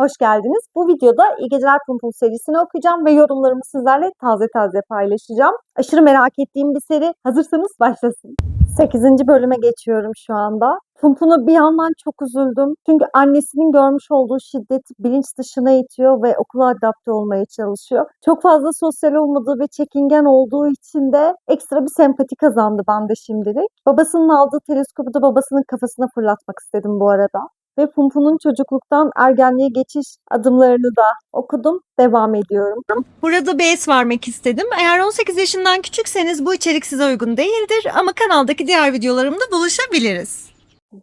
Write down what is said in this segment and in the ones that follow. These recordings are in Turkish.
hoş geldiniz. Bu videoda İyi Geceler Pumpum serisini okuyacağım ve yorumlarımı sizlerle taze taze paylaşacağım. Aşırı merak ettiğim bir seri. Hazırsanız başlasın. 8. bölüme geçiyorum şu anda. Pumpum'a bir yandan çok üzüldüm. Çünkü annesinin görmüş olduğu şiddeti bilinç dışına itiyor ve okula adapte olmaya çalışıyor. Çok fazla sosyal olmadığı ve çekingen olduğu için de ekstra bir sempati kazandı bende şimdilik. Babasının aldığı teleskopu da babasının kafasına fırlatmak istedim bu arada ve Pumpu'nun çocukluktan ergenliğe geçiş adımlarını da okudum. Devam ediyorum. Burada es vermek istedim. Eğer 18 yaşından küçükseniz bu içerik size uygun değildir ama kanaldaki diğer videolarımda buluşabiliriz.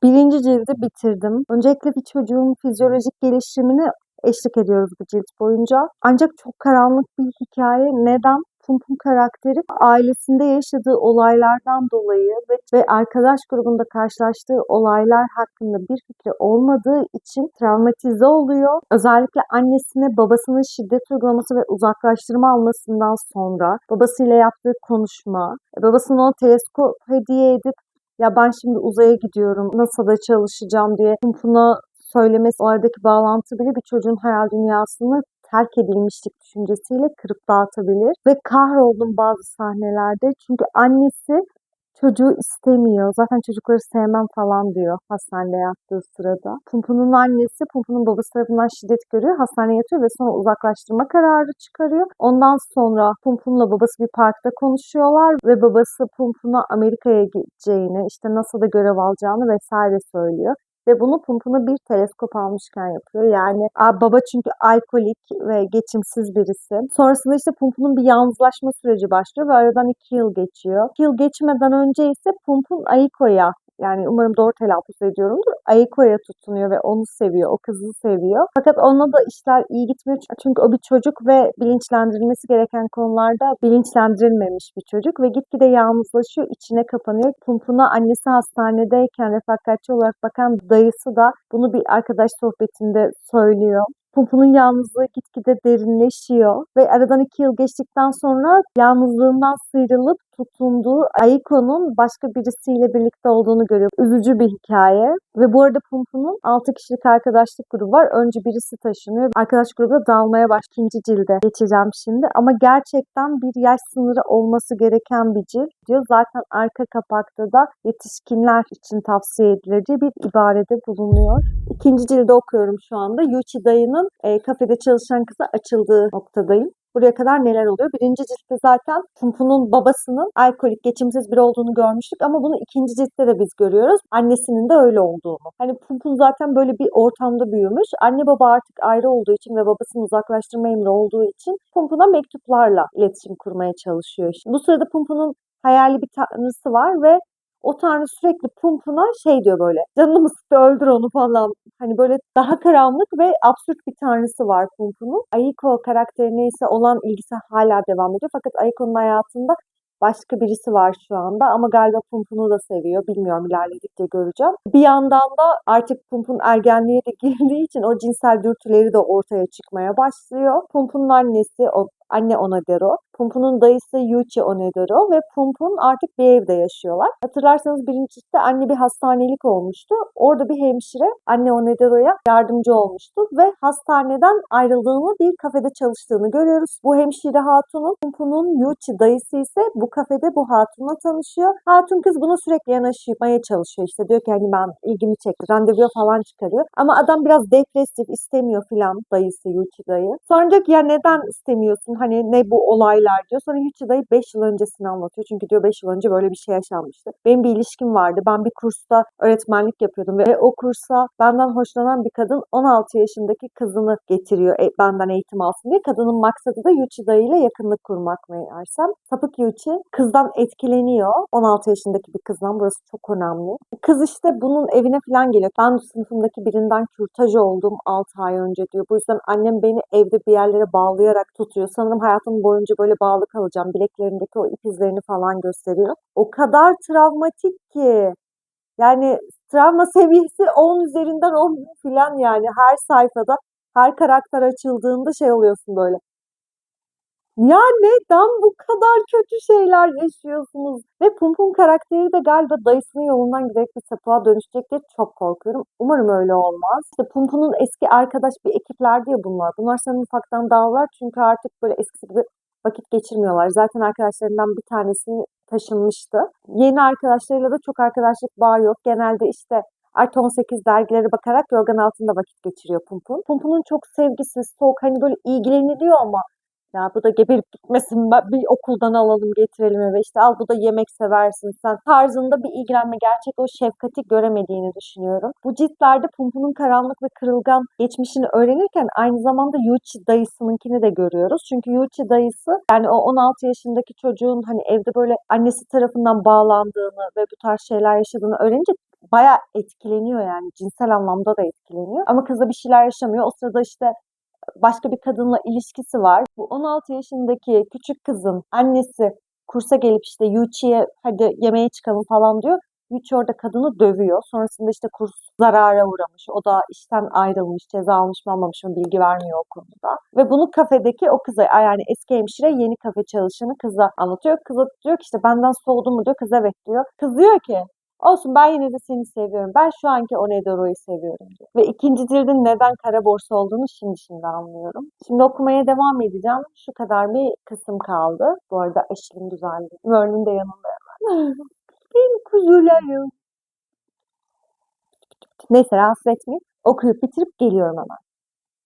Birinci cildi bitirdim. Öncelikle bir çocuğun fizyolojik gelişimini eşlik ediyoruz bu cilt boyunca. Ancak çok karanlık bir hikaye. Neden? Pumpum karakteri ailesinde yaşadığı olaylardan dolayı ve, ve arkadaş grubunda karşılaştığı olaylar hakkında bir fikri olmadığı için travmatize oluyor. Özellikle annesine babasının şiddet uygulaması ve uzaklaştırma almasından sonra babasıyla yaptığı konuşma, babasının ona teleskop hediye edip ya ben şimdi uzaya gidiyorum, NASA'da çalışacağım diye Pumpum'a söylemesi, oradaki bağlantı bile bir çocuğun hayal dünyasını terk edilmişlik düşüncesiyle kırıp dağıtabilir. Ve kahroldum bazı sahnelerde çünkü annesi çocuğu istemiyor. Zaten çocukları sevmem falan diyor hastanede yattığı sırada. Pumpu'nun annesi Pumpu'nun babası tarafından şiddet görüyor. Hastaneye yatıyor ve sonra uzaklaştırma kararı çıkarıyor. Ondan sonra Pumpu'nunla babası bir parkta konuşuyorlar ve babası Pumpu'na Amerika'ya gideceğini, işte NASA'da görev alacağını vesaire söylüyor ve bunu Pumpuna bir teleskop almışken yapıyor. Yani baba çünkü alkolik ve geçimsiz birisi. Sonrasında işte Pump'un bir yalnızlaşma süreci başlıyor ve aradan iki yıl geçiyor. İki yıl geçmeden önce ise Pump'un Aiko'ya yani umarım doğru telaffuz ediyorumdur. Aiko'ya tutunuyor ve onu seviyor. O kızı seviyor. Fakat onunla da işler iyi gitmiyor. Çünkü o bir çocuk ve bilinçlendirilmesi gereken konularda bilinçlendirilmemiş bir çocuk ve gitgide yalnızlaşıyor, içine kapanıyor. Pumpuna annesi hastanedeyken refakatçi olarak bakan dayısı da bunu bir arkadaş sohbetinde söylüyor. Pumpu'nun yalnızlığı gitgide derinleşiyor ve aradan iki yıl geçtikten sonra yalnızlığından sıyrılıp tutunduğu Aiko'nun başka birisiyle birlikte olduğunu görüyor. Üzücü bir hikaye ve bu arada Pumpu'nun 6 kişilik arkadaşlık grubu var. Önce birisi taşınıyor. Arkadaş grubu da dağılmaya baş. ikinci cilde geçeceğim şimdi. Ama gerçekten bir yaş sınırı olması gereken bir cilt diyor. Zaten arka kapakta da yetişkinler için tavsiye edileceği bir ibarede bulunuyor. İkinci cilde okuyorum şu anda. Yuchi dayının e, kafede çalışan kıza açıldığı noktadayım. Buraya kadar neler oluyor? Birinci ciltte zaten Pumpu'nun babasının alkolik, geçimsiz biri olduğunu görmüştük ama bunu ikinci ciltte de biz görüyoruz. Annesinin de öyle olduğunu. Hani Pumpun zaten böyle bir ortamda büyümüş. Anne baba artık ayrı olduğu için ve babasının uzaklaştırma emri olduğu için Pumpun'a mektuplarla iletişim kurmaya çalışıyor. Bu sırada Pumpun'un hayali bir tanrısı var ve o tanrı sürekli Pumpuna şey diyor böyle canını mı sıktı öldür onu falan. Hani böyle daha karanlık ve absürt bir tanrısı var Pumpunun. Aiko karakterine ise olan ilgisi hala devam ediyor. Fakat Aiko'nun hayatında başka birisi var şu anda ama galiba Pumpunu da seviyor. Bilmiyorum ilerledikçe göreceğim. Bir yandan da artık Pumpun ergenliğe de girdiği için o cinsel dürtüleri de ortaya çıkmaya başlıyor. Pump'un annesi o anne Onadero. Pumpu'nun dayısı Yuchi Onedero ve Pumpun artık bir evde yaşıyorlar. Hatırlarsanız birinci ciltte anne bir hastanelik olmuştu. Orada bir hemşire anne Onedero'ya yardımcı olmuştu ve hastaneden ayrıldığını bir kafede çalıştığını görüyoruz. Bu hemşire hatunun Pumpu'nun Yuchi dayısı ise bu kafede bu hatunla tanışıyor. Hatun kız buna sürekli yanaşmaya çalışıyor. İşte diyor ki hani ben ilgimi çekti. Randevuya falan çıkarıyor. Ama adam biraz depresif istemiyor filan dayısı Yuchi dayı. Sonra diyor ki ya neden istemiyorsun? Hani ne bu olaylar diyor. Sonra Yuchi dayı 5 yıl öncesini anlatıyor. Çünkü diyor 5 yıl önce böyle bir şey yaşanmıştı. Benim bir ilişkim vardı. Ben bir kursta öğretmenlik yapıyordum ve o kursa benden hoşlanan bir kadın 16 yaşındaki kızını getiriyor e, benden eğitim alsın diye. Kadının maksadı da Yuchi dayı ile yakınlık kurmak meğersem. Sapık Yuchi kızdan etkileniyor. 16 yaşındaki bir kızdan. Burası çok önemli. Kız işte bunun evine falan geliyor. Ben sınıfımdaki birinden kürtaj oldum 6 ay önce diyor. Bu yüzden annem beni evde bir yerlere bağlayarak tutuyor. Sanırım hayatım boyunca böyle bağlı kalacağım. Bileklerindeki o ip izlerini falan gösteriyor. O kadar travmatik ki. Yani travma seviyesi 10 üzerinden 10 filan yani her sayfada her karakter açıldığında şey oluyorsun böyle. Ya neden bu kadar kötü şeyler yaşıyorsunuz? Ve Pum Pum karakteri de galiba dayısının yolundan giderek bir sapığa dönüşecek diye çok korkuyorum. Umarım öyle olmaz. İşte Pum Pum'un eski arkadaş bir ekiplerdi ya bunlar. Bunlar sanırım ufaktan dağılır çünkü artık böyle eskisi gibi vakit geçirmiyorlar. Zaten arkadaşlarından bir tanesini taşınmıştı. Yeni arkadaşlarıyla da çok arkadaşlık bağı yok. Genelde işte Artı 18 dergilere bakarak yorgan altında vakit geçiriyor Pum Pum. Pum Pum'un çok sevgisiz, soğuk hani böyle ilgileniliyor ama ya bu da geberip gitmesin bir okuldan alalım getirelim eve işte al bu da yemek seversin sen tarzında bir ilgilenme gerçek o şefkati göremediğini düşünüyorum. Bu ciltlerde Pumpu'nun karanlık ve kırılgan geçmişini öğrenirken aynı zamanda Yuichi dayısınınkini de görüyoruz. Çünkü Yuichi dayısı yani o 16 yaşındaki çocuğun hani evde böyle annesi tarafından bağlandığını ve bu tarz şeyler yaşadığını öğrenince bayağı etkileniyor yani cinsel anlamda da etkileniyor. Ama kızla bir şeyler yaşamıyor. O sırada işte başka bir kadınla ilişkisi var. Bu 16 yaşındaki küçük kızın annesi kursa gelip işte Yuichi'ye hadi yemeğe çıkalım falan diyor. Yuichi orada kadını dövüyor. Sonrasında işte kurs zarara uğramış. O da işten ayrılmış, ceza almış mı almamış mı bilgi vermiyor o konuda. Ve bunu kafedeki o kıza yani eski hemşire yeni kafe çalışanı kıza anlatıyor. Kıza diyor ki işte benden soğudun mu diyor. Kız evet diyor. Kız diyor ki Olsun ben yine de seni seviyorum. Ben şu anki Onedoro'yu seviyorum diyor. Ve ikinci cildin neden kara borsa olduğunu şimdi şimdi anlıyorum. Şimdi okumaya devam edeceğim. Şu kadar bir kısım kaldı. Bu arada Ashley'in güzelliği. Merlin de yanında hemen. Benim kuzularım. Neyse rahatsız etmeyeyim. Okuyup bitirip geliyorum hemen.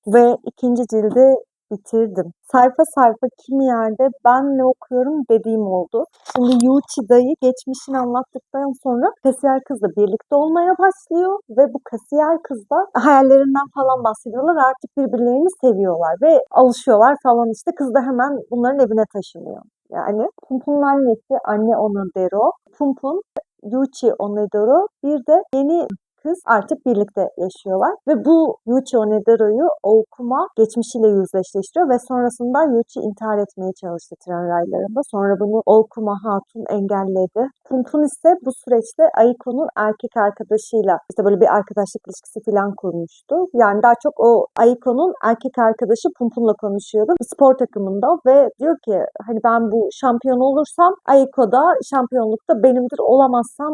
Ve ikinci cildi bitirdim. Sayfa sayfa kimi yerde ben ne okuyorum dediğim oldu. Şimdi Yuichi dayı geçmişini anlattıktan sonra kasiyer kızla birlikte olmaya başlıyor ve bu kasiyer kızla hayallerinden falan bahsediyorlar. Artık birbirlerini seviyorlar ve alışıyorlar falan işte. Kız da hemen bunların evine taşınıyor. Yani Pump'un annesi anne Onodero, Pump'un Yuichi Onodero bir de yeni kız artık birlikte yaşıyorlar. Ve bu Yuichi Onedero'yu Okuma geçmişiyle yüzleştiriyor ve sonrasında Yuichi intihar etmeye çalıştı tren raylarında. Sonra bunu Okuma Hatun engelledi. Pumpun ise bu süreçte Aiko'nun erkek arkadaşıyla işte böyle bir arkadaşlık ilişkisi falan kurmuştu. Yani daha çok o Aiko'nun erkek arkadaşı Pump'unla konuşuyordu. Spor takımında ve diyor ki hani ben bu şampiyon olursam Aiko da şampiyonlukta benimdir olamazsam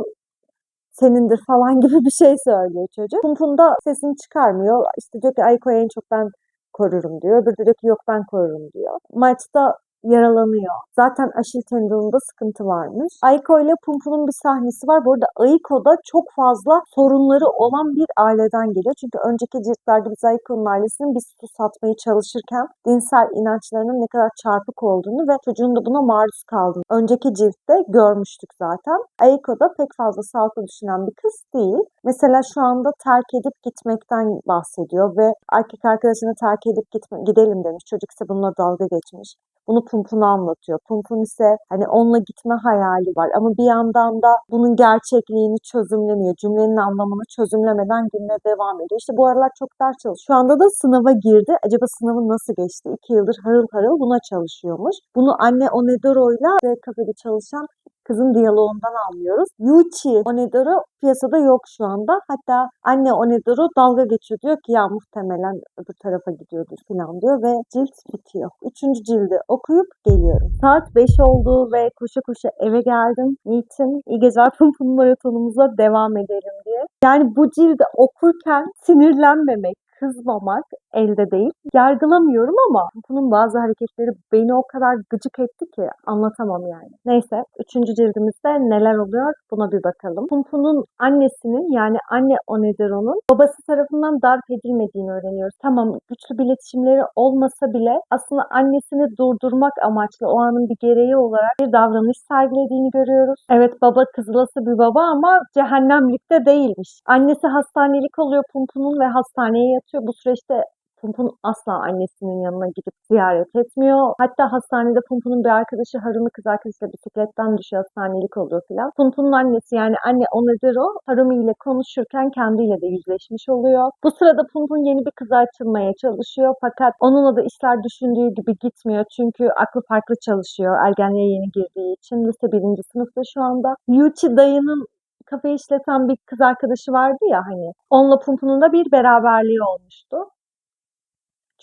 senindir falan gibi bir şey söylüyor çocuk. Pumpun da sesini çıkarmıyor. İşte diyor ki Aiko'yu en çok ben korurum diyor. Öbürü diyor ki yok ben korurum diyor. Maçta yaralanıyor. Zaten Aşil tendonunda sıkıntı varmış. Aiko ile Pumpu'nun bir sahnesi var. Bu arada Aiko da çok fazla sorunları olan bir aileden geliyor. Çünkü önceki ciltlerde biz Aiko'nun ailesinin bir su satmaya çalışırken dinsel inançlarının ne kadar çarpık olduğunu ve çocuğun da buna maruz kaldığını önceki ciltte görmüştük zaten. Aiko da pek fazla sağlıklı düşünen bir kız değil. Mesela şu anda terk edip gitmekten bahsediyor ve erkek arkadaşını terk edip gitme, gidelim demiş. Çocuk ise bununla dalga geçmiş. Bunu Pump'una anlatıyor. Pump'un ise hani onunla gitme hayali var ama bir yandan da bunun gerçekliğini çözümlemiyor. Cümlenin anlamını çözümlemeden gününe devam ediyor. İşte bu aralar çok ders çalışıyor. Şu anda da sınava girdi. Acaba sınavı nasıl geçti? İki yıldır harıl harıl buna çalışıyormuş. Bunu anne Onedoro'yla kafede çalışan kızın diyaloğundan anlıyoruz. Yuichi Onedoro piyasada yok şu anda. Hatta anne Onedoro dalga geçiyor diyor ki ya muhtemelen öbür tarafa gidiyordur falan diyor ve cilt bitiyor. Üçüncü cildi okuyup geliyorum. Saat 5 oldu ve koşa koşa eve geldim. Niçin? İyi geceler Pumpun maratonumuza devam edelim diye. Yani bu cildi okurken sinirlenmemek, kızmamak elde değil. Yargılamıyorum ama bunun bazı hareketleri beni o kadar gıcık etti ki anlatamam yani. Neyse üçüncü cildimizde neler oluyor buna bir bakalım. Pumpu'nun annesinin yani anne Onedero'nun babası tarafından darp edilmediğini öğreniyoruz. Tamam güçlü bir iletişimleri olmasa bile aslında annesini durdurmak amaçlı o anın bir gereği olarak bir davranış sergilediğini görüyoruz. Evet baba kızılası bir baba ama cehennemlikte değilmiş. Annesi hastanelik oluyor Pumpu'nun ve hastaneye yatıyor. Bu süreçte Pumpun asla annesinin yanına gidip ziyaret etmiyor. Hatta hastanede Pumpun'un bir arkadaşı Harumi kız arkadaşıyla bisikletten düşüyor hastanelik oluyor filan. Pumpun'un annesi yani anne Onedero Harumi ile konuşurken kendiyle de yüzleşmiş oluyor. Bu sırada Pumpun yeni bir kıza açılmaya çalışıyor fakat onunla da işler düşündüğü gibi gitmiyor. Çünkü aklı farklı çalışıyor ergenliğe yeni girdiği için. Lise birinci sınıfta şu anda. Yuichi dayının kafe işleten bir kız arkadaşı vardı ya hani. Onunla Pumpun'un da bir beraberliği olmuştu.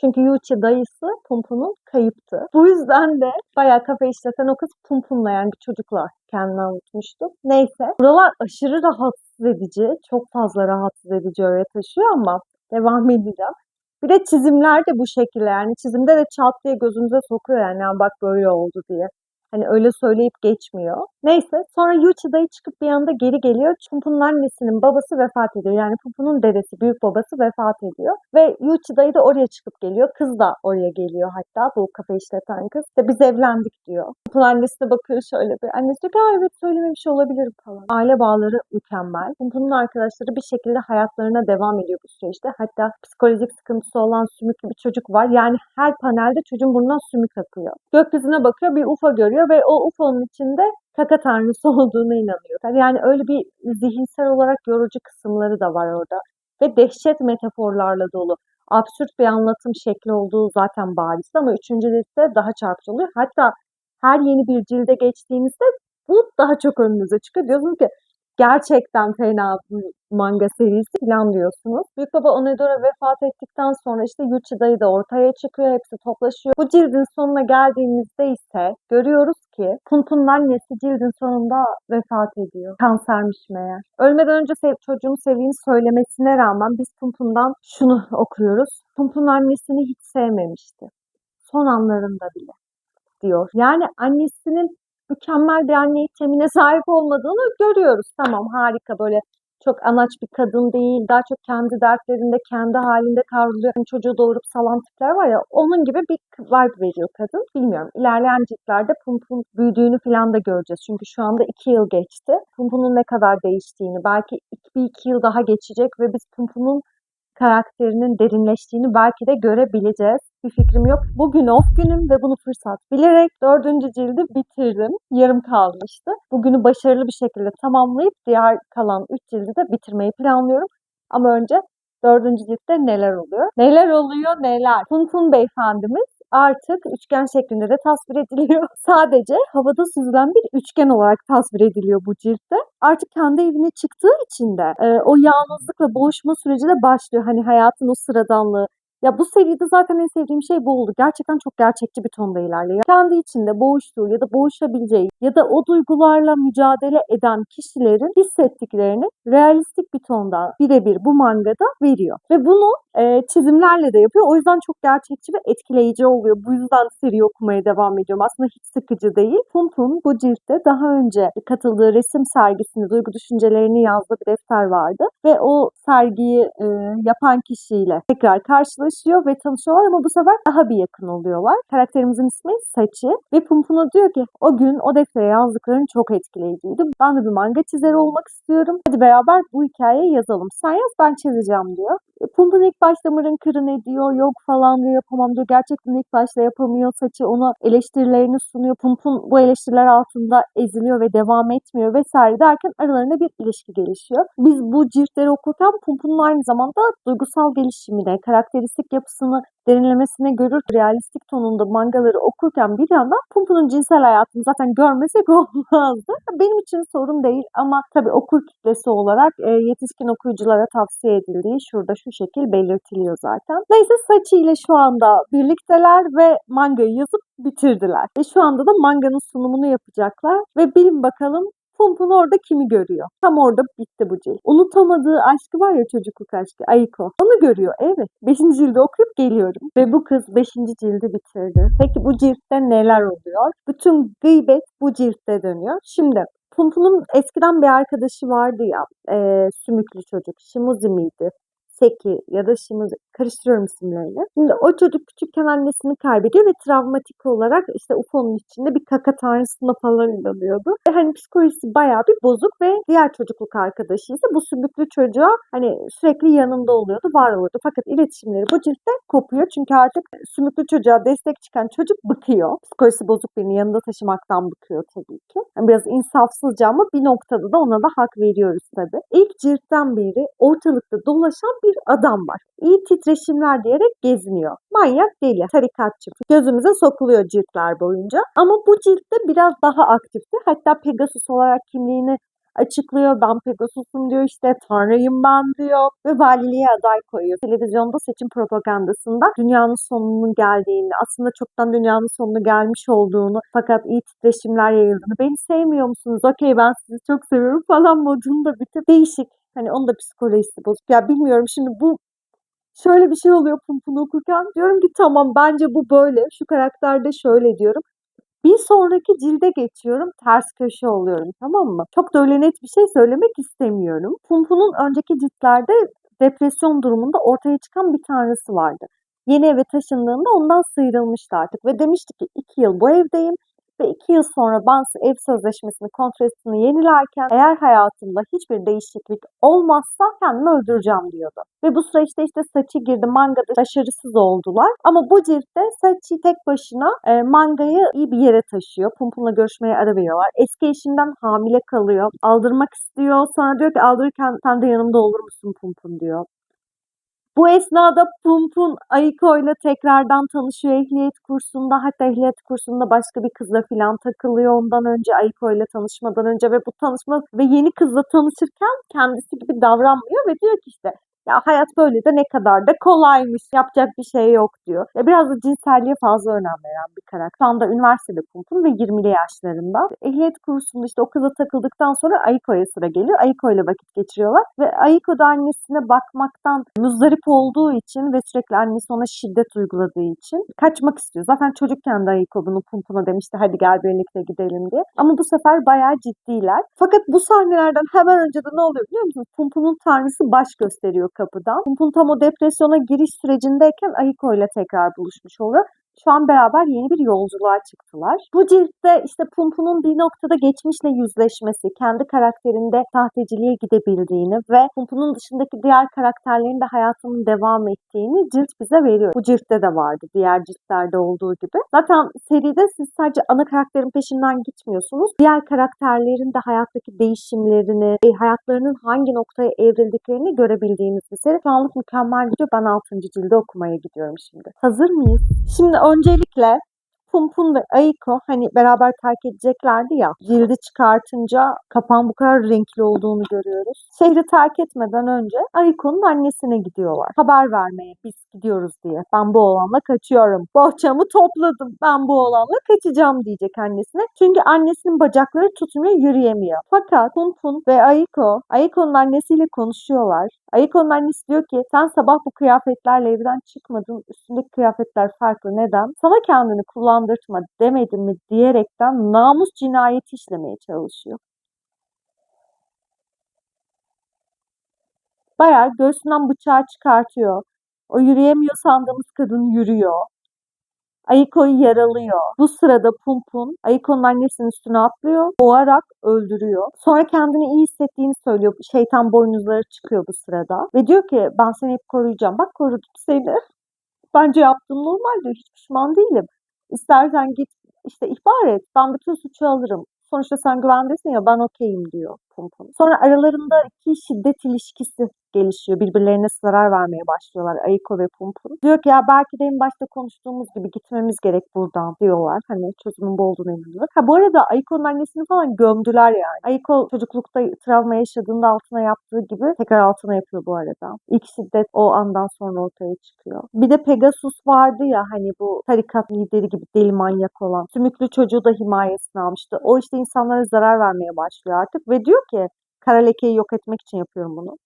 Çünkü Yuichi dayısı Pumpu'nun kayıptı. Bu yüzden de bayağı kafa işleten o kız Pumpun'la yani bir çocukla kendini anlatmıştı. Neyse. Buralar aşırı rahatsız edici. Çok fazla rahatsız edici öyle taşıyor ama devam edeceğim. Bir de çizimler de bu şekilde yani çizimde de çat diye gözünüze sokuyor yani "Ya bak böyle oldu diye. Hani öyle söyleyip geçmiyor. Neyse sonra Yuichi dayı çıkıp bir anda geri geliyor. Pumpu'nun annesinin babası vefat ediyor. Yani Pumpu'nun dedesi, büyük babası vefat ediyor. Ve Yuichi dayı da oraya çıkıp geliyor. Kız da oraya geliyor hatta bu kafe işleten kız. De biz evlendik diyor. Pumpu'nun annesine bakıyor şöyle bir. Annesi diyor ki "Aa, evet söylememiş olabilirim falan. Aile bağları mükemmel. Pumpu'nun arkadaşları bir şekilde hayatlarına devam ediyor bu süreçte. Hatta psikolojik sıkıntısı olan sümüklü bir çocuk var. Yani her panelde çocuğun burnundan sümük akıyor. Gökyüzüne bakıyor bir UFO görüyor ve o UFO'nun içinde kaka tanrısı olduğuna inanıyor. Yani öyle bir zihinsel olarak yorucu kısımları da var orada. Ve dehşet metaforlarla dolu. Absürt bir anlatım şekli olduğu zaten bariz ama üçüncü ciltte daha çarpıcı oluyor. Hatta her yeni bir cilde geçtiğinizde bu daha çok önünüze çıkıyor. Diyorsunuz ki gerçekten fena bir manga serisi falan diyorsunuz. Büyük baba Onedora vefat ettikten sonra işte Yuichi dayı da ortaya çıkıyor. Hepsi toplaşıyor. Bu cildin sonuna geldiğimizde ise görüyoruz ki Punpun'un annesi cildin sonunda vefat ediyor. Kansermiş meğer. Ölmeden önce sev, çocuğunu sevdiğini söylemesine rağmen biz Punpun'dan şunu okuyoruz. Punpun'un annesini hiç sevmemişti. Son anlarında bile diyor. Yani annesinin mükemmel bir anne itemine sahip olmadığını görüyoruz. Tamam harika böyle çok anaç bir kadın değil. Daha çok kendi dertlerinde, kendi halinde kavruluyor. Yani çocuğu doğurup salan tipler var ya onun gibi bir vibe veriyor kadın. Bilmiyorum. İlerleyen ciltlerde Pumpun büyüdüğünü falan da göreceğiz. Çünkü şu anda iki yıl geçti. Pumpun'un ne kadar değiştiğini, belki bir iki yıl daha geçecek ve biz Pumpun'un karakterinin derinleştiğini belki de görebileceğiz. Bir fikrim yok. Bugün off günüm ve bunu fırsat bilerek dördüncü cildi bitirdim. Yarım kalmıştı. Bugünü başarılı bir şekilde tamamlayıp diğer kalan üç cildi de bitirmeyi planlıyorum. Ama önce dördüncü ciltte neler oluyor? Neler oluyor neler? Tuntun beyefendimiz artık üçgen şeklinde de tasvir ediliyor. Sadece havada süzülen bir üçgen olarak tasvir ediliyor bu ciltte. Artık kendi evine çıktığı için de e, o yalnızlık ve boğuşma süreci de başlıyor. Hani hayatın o sıradanlığı, ya bu seride zaten en sevdiğim şey bu oldu. Gerçekten çok gerçekçi bir tonda ilerliyor. Kendi içinde boğuştuğu ya da boğuşabileceği ya da o duygularla mücadele eden kişilerin hissettiklerini realistik bir tonda birebir bu mangada veriyor. Ve bunu e, çizimlerle de yapıyor. O yüzden çok gerçekçi ve etkileyici oluyor. Bu yüzden seri okumaya devam ediyorum. Aslında hiç sıkıcı değil. Pum Pum bu ciltte daha önce katıldığı resim sergisinde duygu düşüncelerini yazdığı bir defter vardı. Ve o sergiyi e, yapan kişiyle tekrar karşılaşıyor ve tanışıyorlar ama bu sefer daha bir yakın oluyorlar. Karakterimizin ismi Saçı ve Pumpuna diyor ki o gün o deftere yazdıkların çok etkileyiciydi. Ben de bir manga çizeri olmak istiyorum. Hadi beraber bu hikayeyi yazalım. Sen yaz ben çizeceğim diyor. E, Pumpun ilk başta mırın kırın ediyor. Yok falan diyor yapamam diyor. Gerçekten ilk başta yapamıyor. Saçı ona eleştirilerini sunuyor. Pumpun bu eleştiriler altında eziliyor ve devam etmiyor vesaire derken aralarında bir ilişki gelişiyor. Biz bu ciltleri okurken Pumpun'un aynı zamanda duygusal gelişimine, karakteristik yapısını derinlemesine görür, realistik tonunda mangaları okurken bir yandan Pumpun'un cinsel hayatını zaten görmesek olmazdı. Benim için sorun değil ama tabii okur kitlesi olarak e, yetişkin okuyuculara tavsiye edildiği şurada şu şekil belirtiliyor zaten. Neyse Saçı ile şu anda birlikteler ve mangayı yazıp bitirdiler. Ve şu anda da manganın sunumunu yapacaklar ve bilin bakalım Pumpun orada kimi görüyor? Tam orada bitti bu cilt. Unutamadığı aşkı var ya çocukluk aşkı Aiko. Onu görüyor evet. Beşinci cildi okuyup geliyorum. Ve bu kız beşinci cildi bitirdi. Peki bu ciltte neler oluyor? Bütün gıybet bu ciltte dönüyor. Şimdi Pumpun'un eskiden bir arkadaşı vardı ya. E, sümüklü çocuk. Shimuzi miydi? Seki ya da Shimuzi karıştırıyorum isimlerini. Şimdi o çocuk küçükken annesini kaybediyor ve travmatik olarak işte UFO'nun içinde bir kaka tanrısına falan inanıyordu. Ve hani psikolojisi bayağı bir bozuk ve diğer çocukluk arkadaşı ise bu sümüklü çocuğa hani sürekli yanında oluyordu, var olurdu. Fakat iletişimleri bu ciltte kopuyor. Çünkü artık sümüklü çocuğa destek çıkan çocuk bıkıyor. Psikolojisi bozuk birini yanında taşımaktan bıkıyor tabii ki. Yani biraz insafsızca ama bir noktada da ona da hak veriyoruz tabii. İlk ciltten beri ortalıkta dolaşan bir adam var. İyi titreşimler diyerek geziniyor. Manyak deli, tarikatçı. Gözümüze sokuluyor ciltler boyunca. Ama bu ciltte biraz daha aktifti. Hatta Pegasus olarak kimliğini açıklıyor. Ben Pegasus'um diyor işte tanrıyım ben diyor ve valiliğe aday koyuyor. Televizyonda seçim propagandasında dünyanın sonunun geldiğini, aslında çoktan dünyanın sonunu gelmiş olduğunu fakat iyi titreşimler yayıldığını, beni sevmiyor musunuz? Okey ben sizi çok seviyorum falan modunda bitip değişik. Hani onun da psikolojisi bozuk. Ya bilmiyorum şimdi bu şöyle bir şey oluyor Pump'unu okurken. Diyorum ki tamam bence bu böyle. Şu karakterde şöyle diyorum. Bir sonraki cilde geçiyorum, ters köşe oluyorum tamam mı? Çok da öyle net bir şey söylemek istemiyorum. Pumpu'nun önceki ciltlerde depresyon durumunda ortaya çıkan bir tanrısı vardı. Yeni eve taşındığında ondan sıyrılmıştı artık ve demişti ki iki yıl bu evdeyim ve iki yıl sonra ben ev sözleşmesini, kontratını yenilerken eğer hayatımda hiçbir değişiklik olmazsa kendimi öldüreceğim diyordu. Ve bu süreçte işte Sachi girdi mangada başarısız oldular. Ama bu ciltte Sachi tek başına e, mangayı iyi bir yere taşıyor. Pumpun'la görüşmeye ara veriyorlar. Eski eşinden hamile kalıyor. Aldırmak istiyor. Sonra diyor ki aldırırken sen de yanımda olur musun Pumpun diyor. Bu esnada Pumpun Aiko ile tekrardan tanışıyor ehliyet kursunda. Hatta ehliyet kursunda başka bir kızla filan takılıyor ondan önce Aiko ile tanışmadan önce ve bu tanışma ve yeni kızla tanışırken kendisi gibi davranmıyor ve diyor ki işte ya hayat böyle de ne kadar da kolaymış. Yapacak bir şey yok diyor. Ya biraz da cinselliğe fazla önem veren bir karakter. Şu anda üniversitede Pumpun ve 20'li yaşlarında. Ehliyet kursunda işte o kıza takıldıktan sonra Aiko'ya sıra geliyor. Aiko ile vakit geçiriyorlar. Ve Aiko da annesine bakmaktan muzdarip olduğu için ve sürekli annesi ona şiddet uyguladığı için kaçmak istiyor. Zaten çocukken de Aiko bunu Pumpuna demişti hadi gel birlikte gidelim diye. Ama bu sefer bayağı ciddiler. Fakat bu sahnelerden hemen önce de ne oluyor biliyor musunuz? Pump'un tanrısı baş gösteriyor kapıdan. Pump'un tam o depresyona giriş sürecindeyken Aiko ile tekrar buluşmuş oluyor. Şu an beraber yeni bir yolculuğa çıktılar. Bu ciltte işte Pumpu'nun bir noktada geçmişle yüzleşmesi, kendi karakterinde sahteciliğe gidebildiğini ve Pumpu'nun dışındaki diğer karakterlerin de hayatının devam ettiğini cilt bize veriyor. Bu ciltte de vardı, diğer ciltlerde olduğu gibi. Zaten seride siz sadece ana karakterin peşinden gitmiyorsunuz. Diğer karakterlerin de hayattaki değişimlerini, e, hayatlarının hangi noktaya evrildiklerini görebildiğiniz bir seri. Şu anlık mükemmel gidiyor. Ben 6. cilde okumaya gidiyorum şimdi. Hazır mıyız? Şimdi öncelikle Pumpun ve Aiko hani beraber terk edeceklerdi ya. Cildi çıkartınca kapağın bu kadar renkli olduğunu görüyoruz. Şehri terk etmeden önce Aiko'nun annesine gidiyorlar. Haber vermeye biz gidiyoruz diye. Ben bu oğlanla kaçıyorum. Bohçamı topladım. Ben bu oğlanla kaçacağım diyecek annesine. Çünkü annesinin bacakları tutmuyor, yürüyemiyor. Fakat Pumpun ve Aiko, Aiko'nun annesiyle konuşuyorlar. Aiko'nun annesi diyor ki sen sabah bu kıyafetlerle evden çıkmadın. Üstündeki kıyafetler farklı. Neden? Sana kendini kullandırtma demedim mi diyerekten namus cinayeti işlemeye çalışıyor. Bayağı göğsünden bıçağı çıkartıyor. O yürüyemiyor sandığımız kadın yürüyor. Aiko'yu yaralıyor. Bu sırada Pumpun Aiko'nun annesinin üstüne atlıyor. Boğarak öldürüyor. Sonra kendini iyi hissettiğini söylüyor. Şeytan boynuzları çıkıyor bu sırada. Ve diyor ki ben seni hep koruyacağım. Bak korudum seni. Bence yaptığım normal diyor. Hiç pişman değilim. İstersen git işte ihbar et. Ben bütün suçu alırım. Sonuçta sen güvendesin ya ben okeyim diyor Pumpun. Sonra aralarında iki şiddet ilişkisi gelişiyor. Birbirlerine zarar vermeye başlıyorlar Aiko ve Pumpun. Diyor ki ya belki de en başta konuştuğumuz gibi gitmemiz gerek buradan diyorlar. Hani çözümün bu olduğunu inanıyorlar. Ha bu arada Aiko'nun annesini falan gömdüler yani. Aiko çocuklukta travma yaşadığında altına yaptığı gibi tekrar altına yapıyor bu arada. İlk şiddet o andan sonra ortaya çıkıyor. Bir de Pegasus vardı ya hani bu tarikat lideri gibi deli manyak olan. Sümüklü çocuğu da himayesine almıştı. O işte insanlara zarar vermeye başlıyor artık ve diyor ki kara lekeyi yok etmek için yapıyorum bunu.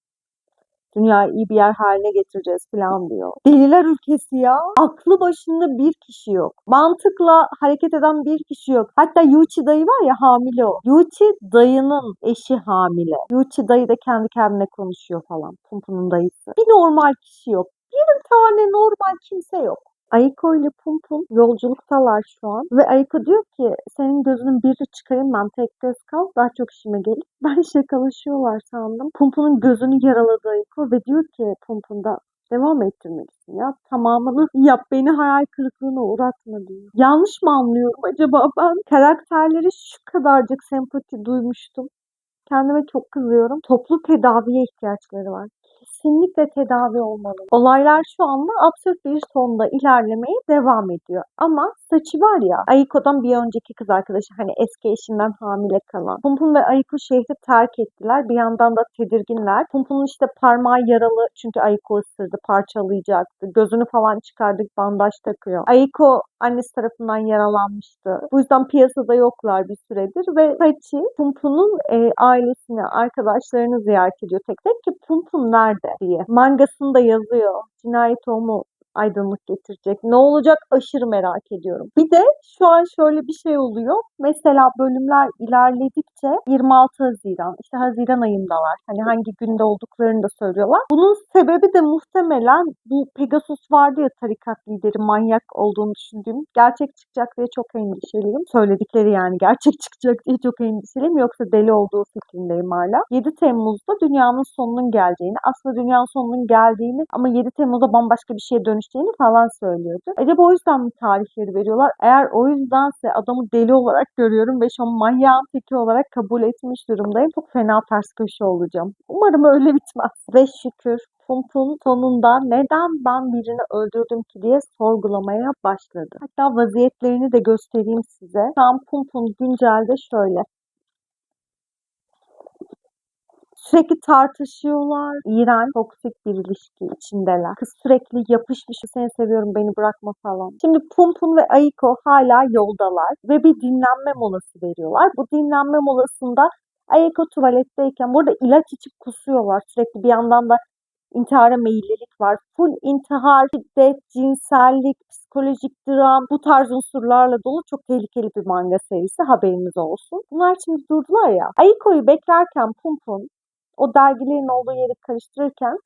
Dünyayı iyi bir yer haline getireceğiz falan diyor. Deliler ülkesi ya. Aklı başında bir kişi yok. Mantıkla hareket eden bir kişi yok. Hatta Yuchi dayı var ya hamile o. Yuchi dayının eşi hamile. Yuchi dayı da kendi kendine konuşuyor falan. Pumpun'un dayısı. Bir normal kişi yok. Bir tane normal kimse yok. Aiko ile Pumpun yolculuktalar şu an. Ve Aiko diyor ki senin gözünün biri çıkarayım ben tek göz kal daha çok işime gelir. Ben şakalaşıyorlar sandım. Pumpun'un gözünü yaraladı Aiko ve diyor ki Pumpun da devam ettirmelisin ya. Tamamını yap beni hayal kırıklığına uğratma diyor. Yanlış mı anlıyorum acaba ben? Karakterleri şu kadarcık sempati duymuştum. Kendime çok kızıyorum. Toplu tedaviye ihtiyaçları var. Kesinlikle tedavi olmalı. Olaylar şu anda absürt bir tonda ilerlemeye devam ediyor. Ama saçı var ya Ayiko'dan bir önceki kız arkadaşı hani eski eşinden hamile kalan. Pumpun ve Ayiko şehri terk ettiler. Bir yandan da tedirginler. Pump'un işte parmağı yaralı çünkü Ayiko ısırdı parçalayacaktı. Gözünü falan çıkardık bandaj takıyor. Ayiko annesi tarafından yaralanmıştı. Bu yüzden piyasada yoklar bir süredir ve Hachi Pumpu'nun e, ailesini, arkadaşlarını ziyaret ediyor tek tek ki Pumpun nerede diye. Mangasında yazıyor. Cinayet o mu aydınlık getirecek? Ne olacak aşırı merak ediyorum. Bir de şu an şöyle bir şey oluyor. Mesela bölümler ilerledikçe 26 Haziran, işte Haziran ayındalar. Hani hangi günde olduklarını da söylüyorlar. Bunun sebebi de muhtemelen bu Pegasus vardı ya tarikat lideri manyak olduğunu düşündüğüm. Gerçek çıkacak diye çok endişeliyim. Söyledikleri yani gerçek çıkacak diye çok endişeliyim. Yoksa deli olduğu fikrindeyim hala. 7 Temmuz'da dünyanın sonunun geleceğini, aslında dünyanın sonunun geldiğini ama 7 Temmuz'da bambaşka bir şeye dönüşeceğini falan söylüyordu. Acaba o yüzden mi tarihleri veriyorlar? Eğer o yüzdense adamı deli olarak görüyorum ve şu an manyağın teki olarak kabul etmiş durumdayım. Çok fena ters köşe olacağım. Umarım öyle bitmez. Ve şükür Pump'un sonunda neden ben birini öldürdüm ki diye sorgulamaya başladı. Hatta vaziyetlerini de göstereyim size. Şu an Pump'un güncelde şöyle. Sürekli tartışıyorlar. İğrenç, toksik bir ilişki içindeler. Kız sürekli yapışmış. Seni seviyorum beni bırakma falan. Şimdi Pumpun ve Aiko hala yoldalar. Ve bir dinlenme molası veriyorlar. Bu dinlenme molasında Aiko tuvaletteyken burada ilaç içip kusuyorlar. Sürekli bir yandan da intihara meyillilik var. Full intihar, şiddet, cinsellik, psikolojik dram bu tarz unsurlarla dolu çok tehlikeli bir manga serisi haberiniz olsun. Bunlar şimdi durdular ya. Aiko'yu beklerken Pumpun o dergilerin olduğu yeri karıştırırken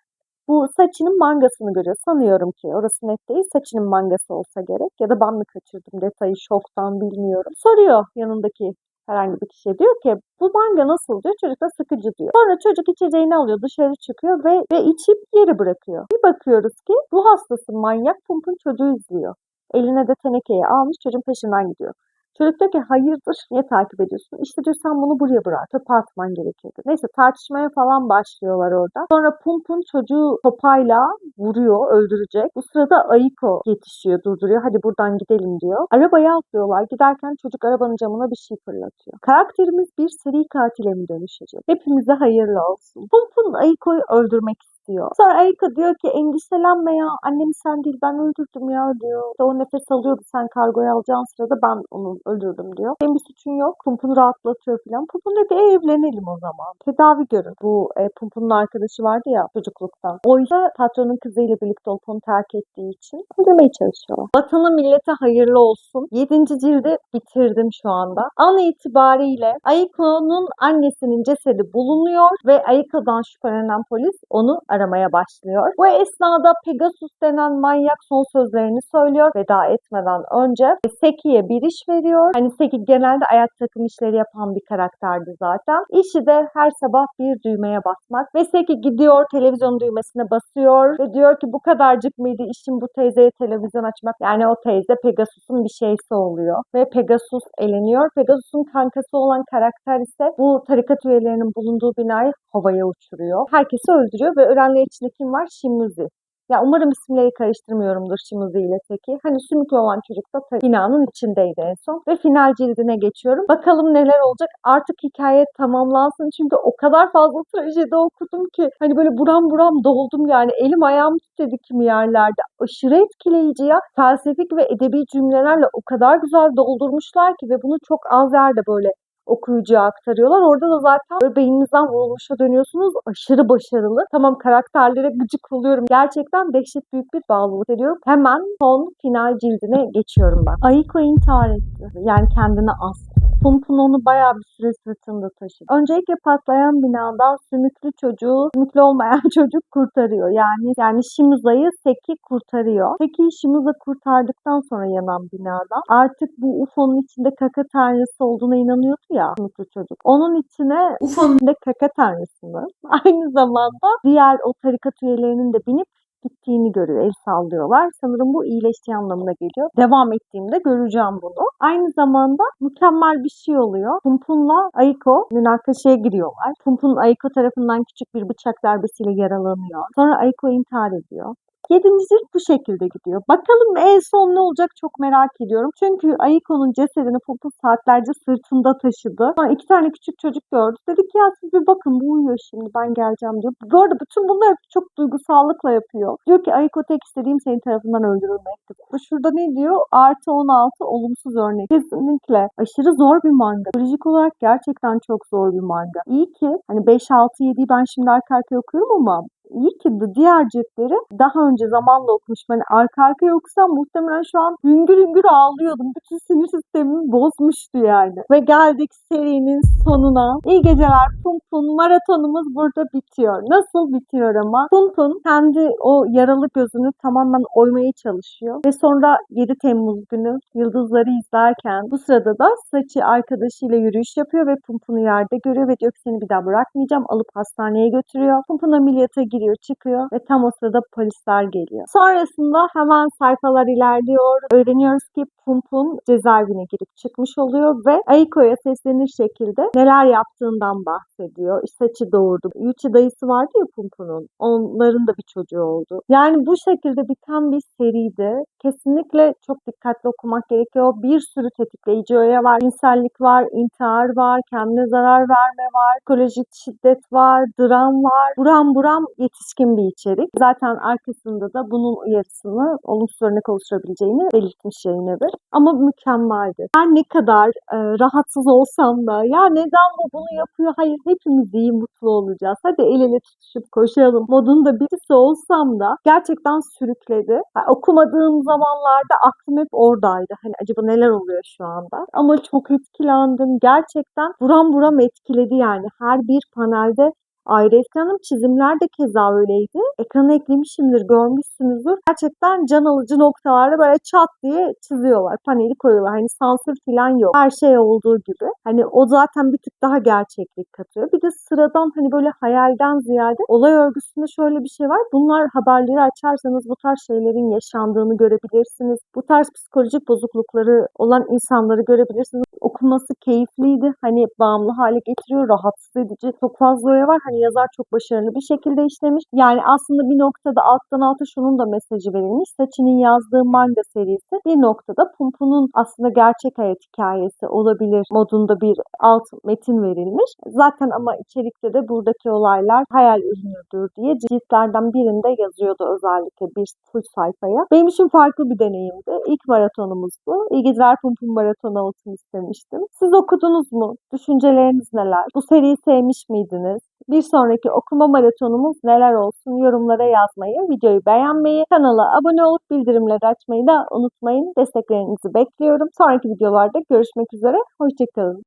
bu Saçı'nın mangasını görüyor. Sanıyorum ki orası net değil. Saçı'nın mangası olsa gerek. Ya da ben mi kaçırdım detayı şoktan bilmiyorum. Soruyor yanındaki herhangi bir kişiye. Diyor ki bu manga nasıl diyor. Çocuk da sıkıcı diyor. Sonra çocuk içeceğini alıyor dışarı çıkıyor ve, ve içip geri bırakıyor. Bir bakıyoruz ki ruh hastası manyak Pump'un çocuğu izliyor. Eline de tenekeyi almış çocuğun peşinden gidiyor. Çocuk diyor ki hayırdır niye takip ediyorsun? İşte diyor sen bunu buraya bırak. Çöpe atman gerekiyordu. Neyse tartışmaya falan başlıyorlar orada. Sonra Pump'un çocuğu sopayla vuruyor, öldürecek. Bu sırada Aiko yetişiyor, durduruyor. Hadi buradan gidelim diyor. Arabaya atlıyorlar. Giderken çocuk arabanın camına bir şey fırlatıyor. Karakterimiz bir seri katile mi dönüşecek? Hepimize hayırlı olsun. Pump'un Aiko'yu öldürmek istiyor. Sonra Aiko diyor ki endişelenme ya annemi sen değil ben öldürdüm ya diyor. İşte o nefes alıyordu sen kargoyu alacağın sırada ben onu öldürdüm diyor. Benim bir suçun yok. Pump'unu rahatlatıyor falan. Pump'un diyor ki "E, evlenelim o zaman. Tedavi görün. Bu e, Pump'un arkadaşı vardı ya çocukluktan. O ise patronun kızıyla birlikte olup onu terk ettiği için öldürmeye çalışıyorlar. Vatana millete hayırlı olsun. 7. cildi bitirdim şu anda. An itibariyle Aiko'nun annesinin cesedi bulunuyor ve Aiko'dan şüphelenen polis onu aramaya başlıyor. Bu esnada Pegasus denen manyak son sözlerini söylüyor veda etmeden önce. Seki'ye bir iş veriyor. Hani Seki genelde ayak takım işleri yapan bir karakterdi zaten. İşi de her sabah bir düğmeye basmak. Ve Seki gidiyor televizyon düğmesine basıyor ve diyor ki bu kadarcık mıydı işim bu teyzeye televizyon açmak. Yani o teyze Pegasus'un bir şeysi oluyor. Ve Pegasus eleniyor. Pegasus'un kankası olan karakter ise bu tarikat üyelerinin bulunduğu binayı havaya uçuruyor. Herkesi öldürüyor ve ölenler içinde kim var? Shimuzi. Ya umarım isimleri karıştırmıyorumdur Shimuzi ile Seki. Hani sümüklü olan çocuk da binanın içindeydi en son. Ve final cildine geçiyorum. Bakalım neler olacak. Artık hikaye tamamlansın. Çünkü o kadar fazla trajedi okudum ki. Hani böyle buram buram doldum yani. Elim ayağım titredi kimi yerlerde. Aşırı etkileyici ya. Felsefik ve edebi cümlelerle o kadar güzel doldurmuşlar ki ve bunu çok az yerde böyle okuyucuya aktarıyorlar. Orada da zaten böyle beyninizden vurulmuşa dönüyorsunuz. Aşırı başarılı. Tamam karakterlere gıcık oluyorum. Gerçekten dehşet büyük bir bağlılık ediyorum. Hemen son final cildine geçiyorum ben. Aiko intihar etti. Yani kendini astı. Pumpun onu bayağı bir süre sırtında taşıdı. Öncelikle patlayan binadan sümüklü çocuğu, sümüklü olmayan çocuk kurtarıyor. Yani yani Shimuza'yı Seki kurtarıyor. Peki Shimuza kurtardıktan sonra yanan binadan artık bu UFO'nun içinde kaka tanrısı olduğuna inanıyordu ya sümüklü çocuk. Onun içine UFO'nun içinde kaka tanrısını aynı zamanda diğer o tarikat üyelerinin de binip gittiğini görüyor. El sallıyorlar. Sanırım bu iyileştiği anlamına geliyor. Devam ettiğimde göreceğim bunu. Aynı zamanda mükemmel bir şey oluyor. Pumpun'la Aiko münakaşaya giriyorlar. Pumpun Aiko tarafından küçük bir bıçak darbesiyle yaralanıyor. Sonra Aiko intihar ediyor. Yedinci cilt bu şekilde gidiyor. Bakalım en son ne olacak çok merak ediyorum. Çünkü Aiko'nun cesedini Pupu saatlerce sırtında taşıdı. Sonra iki tane küçük çocuk gördü. Dedi ki ya siz bir bakın bu uyuyor şimdi ben geleceğim diyor. Bu arada bütün bunları çok duygusallıkla yapıyor. Diyor ki Aiko tek istediğim senin tarafından öldürülmekti. Bu Şurada ne diyor? Artı 16 olumsuz örnek. Kesinlikle. Aşırı zor bir manga. Psikolojik olarak gerçekten çok zor bir manga. İyi ki hani 5, 6, 7'yi ben şimdi arka arkaya okuyorum ama İyi ki de diğer ciltleri daha önce zamanla okumuşum. Hani arka arkaya okusam muhtemelen şu an hüngür hüngür ağlıyordum. Bütün sinir sistemimi bozmuştu yani. Ve geldik serinin sonuna. İyi geceler Pumpun. Maratonumuz burada bitiyor. Nasıl bitiyor ama? Pumpun kendi o yaralı gözünü tamamen oymaya çalışıyor. Ve sonra 7 Temmuz günü yıldızları izlerken bu sırada da saçı arkadaşıyla yürüyüş yapıyor ve Pumpun'u yerde görüyor ve diyor ki seni bir daha bırakmayacağım. Alıp hastaneye götürüyor. Pumpun ameliyata giriyor çıkıyor ve tam o sırada polisler geliyor. Sonrasında hemen sayfalar ilerliyor. Öğreniyoruz ki Pumpun cezaevine girip çıkmış oluyor ve Aiko'ya seslenir şekilde neler yaptığından bahsediyor. Saçı doğurdu. Yuchi dayısı vardı ya Pumpun'un. Onların da bir çocuğu oldu. Yani bu şekilde biten bir seriydi. Kesinlikle çok dikkatli okumak gerekiyor. Bir sürü tetikleyici öğe var. Cinsellik var, intihar var, kendine zarar verme var, psikolojik şiddet var, dram var. Buram buram yetişkin bir içerik. Zaten arkasında da bunun uyarısını olumsuz örnek oluşturabileceğini belirtmiş yayın evi. Ama mükemmeldi. Her ne kadar e, rahatsız olsam da ya neden bu bunu yapıyor? Hayır hepimiz iyi mutlu olacağız. Hadi el ele tutuşup koşalım modunda birisi olsam da gerçekten sürükledi. Yani okumadığım zamanlarda aklım hep oradaydı. Hani acaba neler oluyor şu anda? Ama çok etkilendim. Gerçekten buram buram etkiledi yani. Her bir panelde ayrı ekranım çizimler de keza öyleydi. Ekrana eklemişimdir, görmüşsünüzdür. Gerçekten can alıcı noktalarda böyle çat diye çiziyorlar. Paneli koyuyorlar. Hani sansür falan yok. Her şey olduğu gibi. Hani o zaten bir tık daha gerçeklik katıyor. Bir de sıradan hani böyle hayalden ziyade olay örgüsünde şöyle bir şey var. Bunlar haberleri açarsanız bu tarz şeylerin yaşandığını görebilirsiniz. Bu tarz psikolojik bozuklukları olan insanları görebilirsiniz. Okuması keyifliydi. Hani bağımlı hale getiriyor. Rahatsız edici. Çok fazla öğe var. Hani yazar çok başarılı bir şekilde işlemiş. Yani aslında bir noktada alttan alta şunun da mesajı verilmiş. Saçı'nın yazdığı manga serisi bir noktada Pumpu'nun aslında gerçek hayat hikayesi olabilir modunda bir alt metin verilmiş. Zaten ama içerikte de buradaki olaylar hayal ürünüdür diye ciltlerden birinde yazıyordu özellikle bir full sayfaya. Benim için farklı bir deneyimdi. İlk maratonumuzdu. İyi geceler Pumpun maratonu olsun istemiştim. Siz okudunuz mu? Düşünceleriniz neler? Bu seriyi sevmiş miydiniz? Bir sonraki okuma maratonumuz neler olsun yorumlara yazmayı, videoyu beğenmeyi, kanala abone olup bildirimleri açmayı da unutmayın. Desteklerinizi bekliyorum. Sonraki videolarda görüşmek üzere. Hoşçakalın.